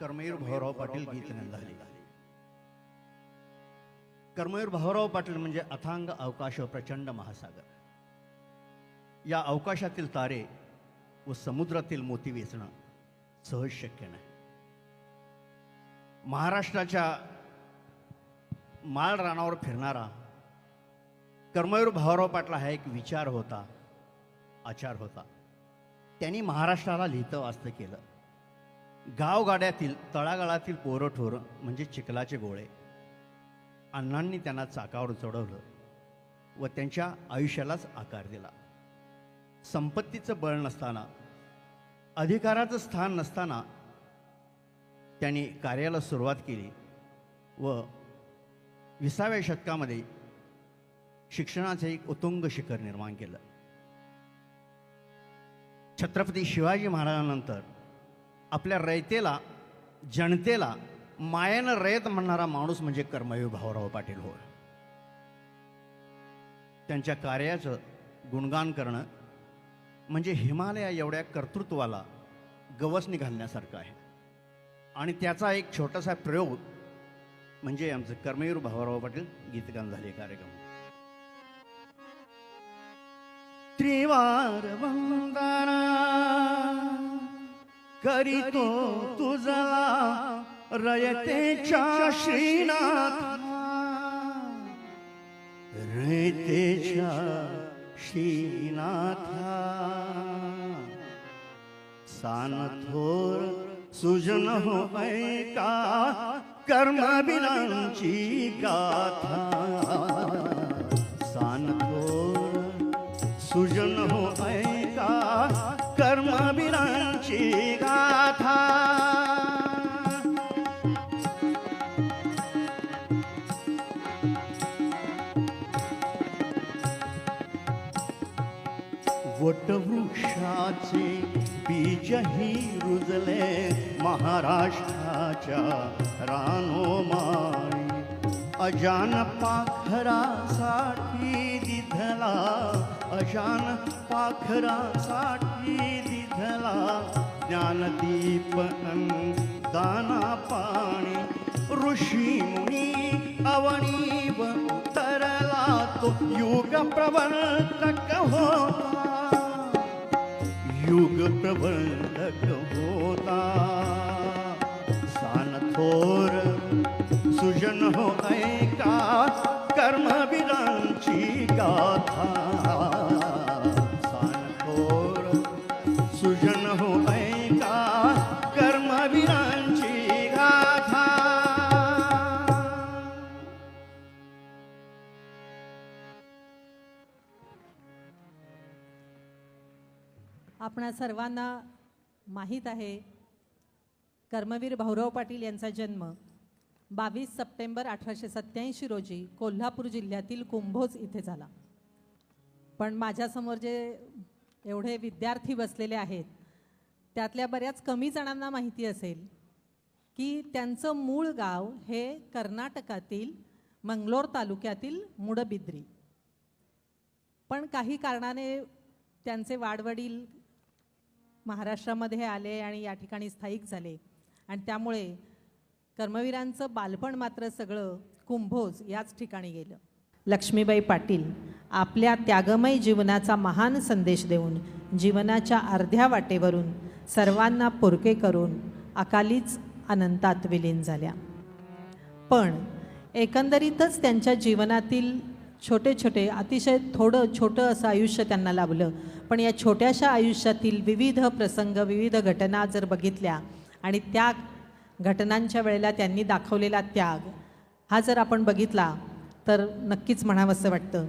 कर्मवीर भाऊराव पाटील गीत झाले. कर्मवीर भाऊराव पाटील म्हणजे अथांग अवकाश व प्रचंड महासागर. या अवकाशातील तारे व समुद्रातील मोती वेचणं सहज शक्य नाही. महाराष्ट्राच्या माळ रानावर फिरणारा कर्मवीर भाऊराव पाटला हा एक विचार होता आचार होता. त्यांनी महाराष्ट्राला लिहितं वाचतं केलं. गावगाड्यातील तळागाळातील पोरठोर म्हणजे चिखलाचे गोळे. अण्णांनी त्यांना चाकावर चढवलं व त्यांच्या आयुष्यालाच आकार दिला. संपत्तीचं बळ नसताना अधिकाराचं स्थान नसताना त्यांनी कार्याला सुरुवात केली व विसाव्या शतकामध्ये शिक्षणाचं एक उत्तुंग शिखर निर्माण केलं. छत्रपती शिवाजी महाराजांनंतर आपल्या रयतेला जनतेला मायेनं रयत म्हणणारा माणूस म्हणजे कर्मवीर भाऊराव पाटील होय. त्यांच्या कार्याचं गुणगान करणं म्हणजे हिमालया एवढ्या कर्तृत्वाला गवसणी घालण्यासारखं आहे. आणि त्याचा एक छोटासा प्रयोग म्हणजे आमचं कर्मयूर भाऊराव पाटील गीतगान झाले कार्यक्रम. त्रिवार वंदना करीतो तुझा रयतेच्या श्रीनाथ रयतेच्या श्रीनाथा. सान थोर सुजन हो ऐका कर्मबिनांची गाथा. सान थोर सुजन हो ऐका कर्मवीरांची गाथा. वटवृक्षाचे बीजही रुजले महाराष्ट्राच्या रानोमाळी अजान पाखरासाठी दिधला अशान पाखरासाठी दिधला ज्ञानदीप दाना पाणी. ऋषी मुनी अवणीव तरला तो युग प्रवर्तक होता. युग प्रवर्तक होता. सान थोर सुजन हो ऐका कर्मवीरांची गाथा. आपणा सर्वांना माहीत आहे कर्मवीर भाऊराव पाटील यांचा जन्म बावीस सप्टेंबर अठराशे सत्याऐंशी रोजी कोल्हापूर जिल्ह्यातील कुंभोज इथे झाला. पण माझ्यासमोर जे एवढे विद्यार्थी बसलेले आहेत त्यातल्या बऱ्याच कमी जणांना माहिती असेल की त्यांचं मूळ गाव हे कर्नाटकातील मंगलोर तालुक्यातील मुडबिद्री. पण काही कारणाने त्यांचे वाडवडील महाराष्ट्रामध्ये आले आणि या ठिकाणी स्थायिक झाले. आणि त्यामुळे कर्मवीरांचं बालपण मात्र सगळं कुंभोज याच ठिकाणी गेलं. लक्ष्मीबाई पाटील आपल्या त्यागमय जीवनाचा महान संदेश देऊन जीवनाच्या अर्ध्या वाटेवरून सर्वांना पोरके करून अकालीच अनंतात विलीन झाल्या. पण एकंदरीतच त्यांच्या जीवनातील छोटे छोटे अतिशय थोडं छोटं असं आयुष्य त्यांना लाभलं. पण या छोट्याशा आयुष्यातील विविध प्रसंग विविध घटना जर बघितल्या आणि त्या घटनांच्या वेळेला त्यांनी दाखवलेला त्याग हा जर आपण बघितला तर नक्कीच म्हणावंसं वाटतं.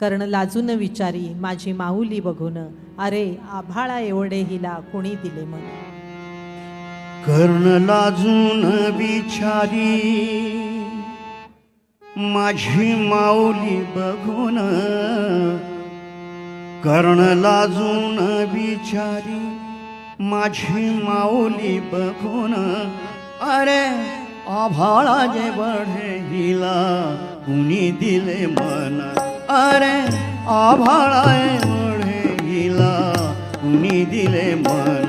कर्ण लाजून विचारी माझी माऊली बघून अरे आभाळा एवढे हिला कोणी दिले मग कर्ण लाजून विचारी माझी माऊली बघून कर्ण लाजून विचारी माझी माऊली बघून अरे आभाळा जे बढे हिला कुणी दिले मन. अरे आभाळा बढे हिला कुणी दिले मन.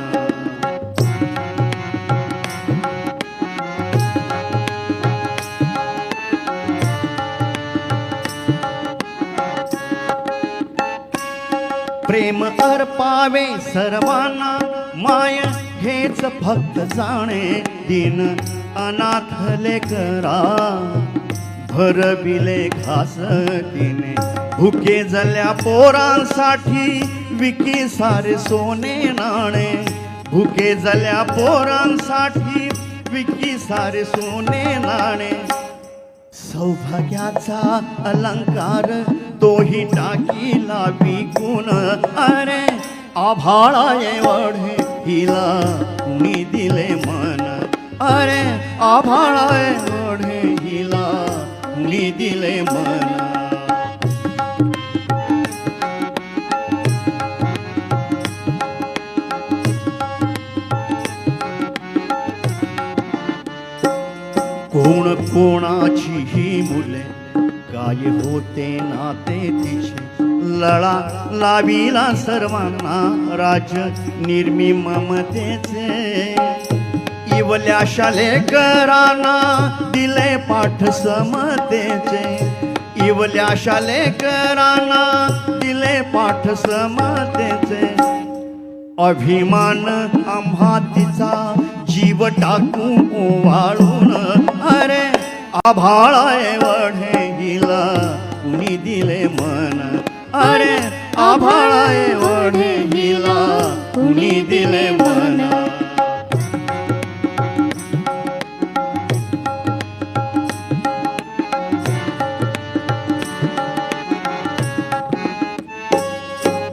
प्रेम अर्पावे सर्वांना माय हेच फक्त जाणे. दिन अनाथ लेकरा भरविले घास तिने. भुके जल्या पोरांसाठी विकी सारे सोने नाणे. भुके जल्या पोरांसाठी विकी सारे सोने नाणे. सौभाग्याचा अलंकार विकून अरे आभाळा एवढे हिला कुणी दिले मन. अरे आभाळा एवढे हिला कुणी दिले मन. कोण कोणाची ही मुले काय होते नाते तिचे. लळा लाविला सर्वांना राज निर्मी ममतेचे. इवल्या शालेकरांना दिले पाठ समतेचे इवल्या शालेकरांना दिले पाठ समतेचे अभिमान आम्हा तिचा जीव टाकू ओवाळून. अरे आभाळा एवढे हिला कुणी दिले मन? अरे आभाळा एवढे हिला कुणी दिले मन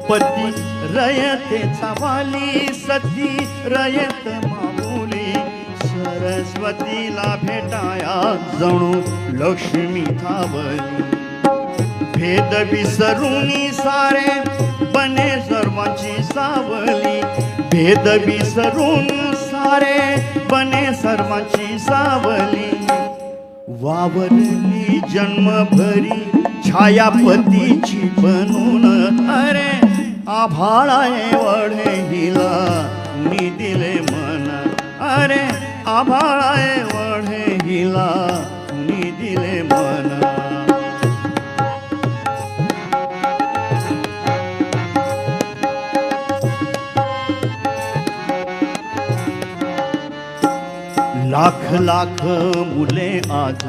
पती रयतेचा वाली सती रयत मामुली सरस्वतीला भेटाया जणू लक्ष्मी थावली भेद विसरूनी सारे बने सर्वांची सावली. भेद विसरून सारे बने सर्वांची सावली. वावरली जन्मभरी छायापतीची बनून अरे आभाळा एवढे हिला मी दिले मन. अरे आभाळा एवढे हिला मी दिले मन. लाख लाख मुले आज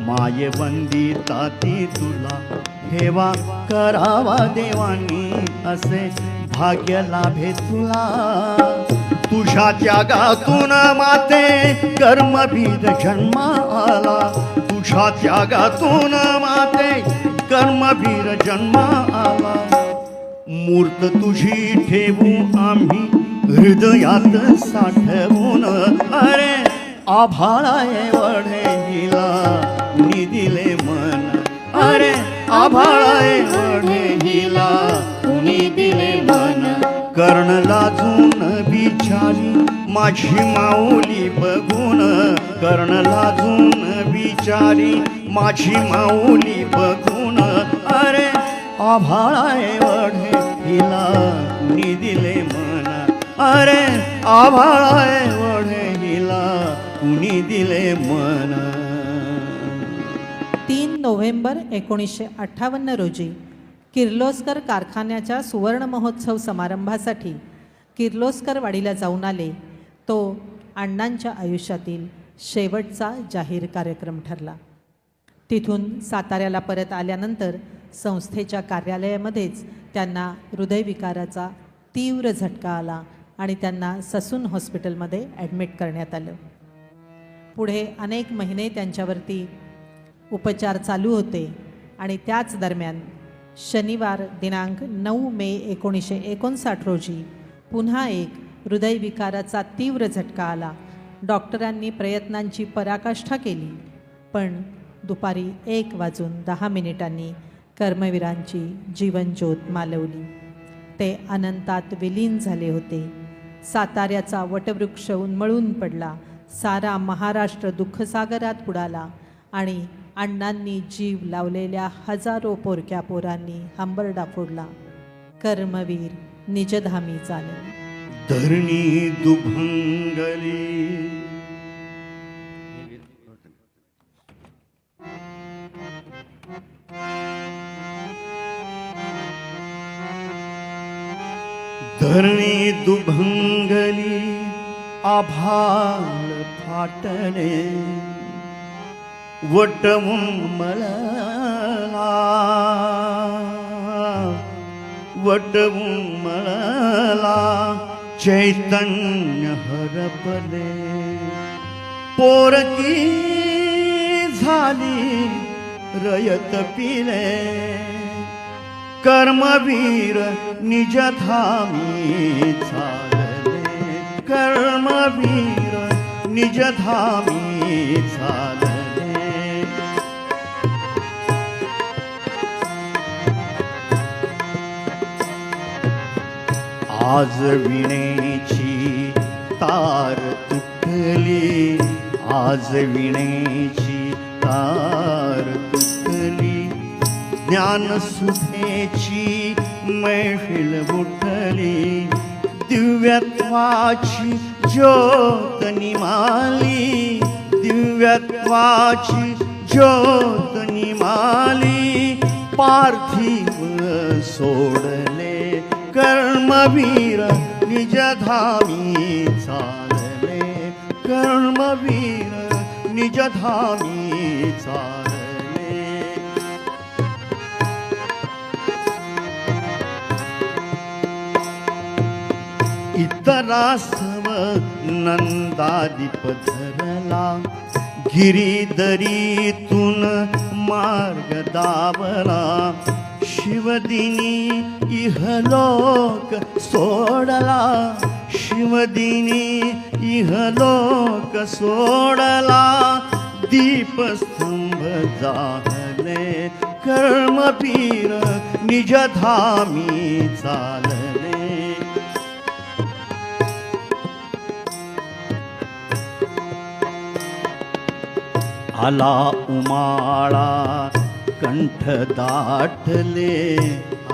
मायबंदी ताती तुला. ठेवा करावा देवानी असे भाग्य लाभे तुला. तुझ्या त्यागातून माते कर्मभीर जन्मा आला तुझ्या त्यागातून माते कर्मभीर जन्मा आला मूर्त तुझी ठेवू आम्ही हृदयात साठवून. अरे आभाळाय एवढे हिला मी दिले मन. अरे आभाळाय एवढे हिला कुणी दिले मन. कर्ण लाजून बिचारी माझी माऊली बघून. कर्ण लाजून बिचारी माझी माऊली बघून. अरे आभाळाय एवढे हिला कुणी दिले मन. अरे आभाळाय दिले मन. तीन नोव्हेंबर एकोणीसशे अठ्ठावन्न रोजी किर्लोस्कर कारखान्याच्या सुवर्ण महोत्सव समारंभासाठी किर्लोस्कर वाडीला जाऊन आले. तो अण्णांच्या आयुष्यातील शेवटचा जाहीर कार्यक्रम ठरला. तिथून साताऱ्याला परत आल्यानंतर संस्थेच्या कार्यालयामध्येच त्यांना हृदयविकाराचा तीव्र झटका आला आणि त्यांना ससून हॉस्पिटलमध्ये ॲडमिट करण्यात आलं. पुढे अनेक महिने त्यांच्यावरती उपचार चालू होते आणि त्याच दरम्यान शनिवार दिनांक नऊ मे एकोणीसशे एकोणसाठ रोजी पुन्हा एक हृदयविकाराचा तीव्र झटका आला. डॉक्टरांनी प्रयत्नांची पराकाष्ठा केली पण दुपारी एक वाजून दहा मिनिटांनी कर्मवीरांची जीवनज्योत मालवली. ते अनंतात विलीन झाले होते. साताऱ्याचा वटवृक्ष उन्मळून पडला सारा महाराष्ट्र दुःखसागरात बुडाला आणि अण्णांनी जीव लावलेल्या हजारो पोरक्या पोरांनी हंबरडा फोडला. कर्मवीर निजधामी चाले धरणी दुभंगली. धरणी दुभंगली. आभाळ फाटणे वटवून मला वटवून मला चैतन्य हरपले. पोरकी झाली रयत पिले. कर्मवीर निजधामी झाले. कर्मवीर निजधामी चालले आज विणेची तार तुटली आज विणेची तार तुटली. ज्ञानसुधेची मैफिल उठली दिव्यत्वाची ज्योत निमाली दिव्यत्वाची ज्योत निमाली पार्थिव सोडले कर्मवीर निजधामी चालले. कर्मवीर निजधामी चालले. इतरासव नंदादीप धरला गिरीदरीतून मार्ग दावला. शिवदिनी इहलोक सोडला. शिवदिनी इहलोक सोडला. दीपस्तंभ जाहले कर्मपीर निजधामी चाल आला उमाळा कंठ दाटले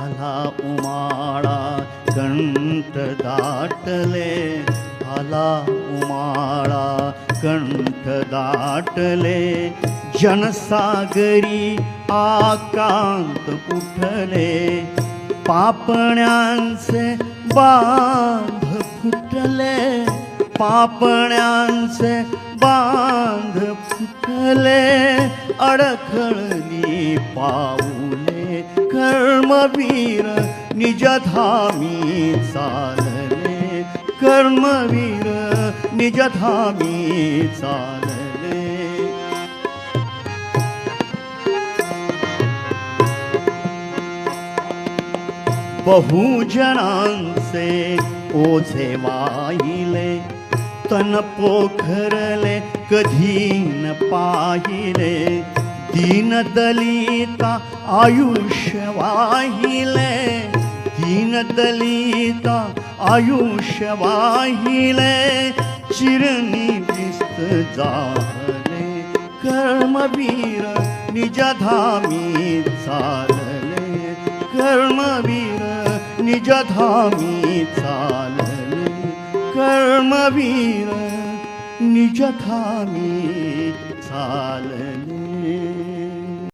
आला उमाळा कंठ दाटले आला उमाळा कंठ दाटले. जनसागरी आकांत उठले पापण्यांचे बांध फुटले पापण्यांचे बांध फुटले अडखळली पाऊले. कर्मवीर निजधामी चालले. कर्मवीर निजधामी चालले. बहुजनांचे ओझे वाहिले. तन पोखरले कधी न पाहिले. दीन दलिता आयुष्य वाहिले. दीन दलिता आयुष्य वाहिले. चिरणी विस्त जाले कर्मवीर निजधामी चालले. कर्मवीर निजधामी चालले. कर्मवीर वीर चालने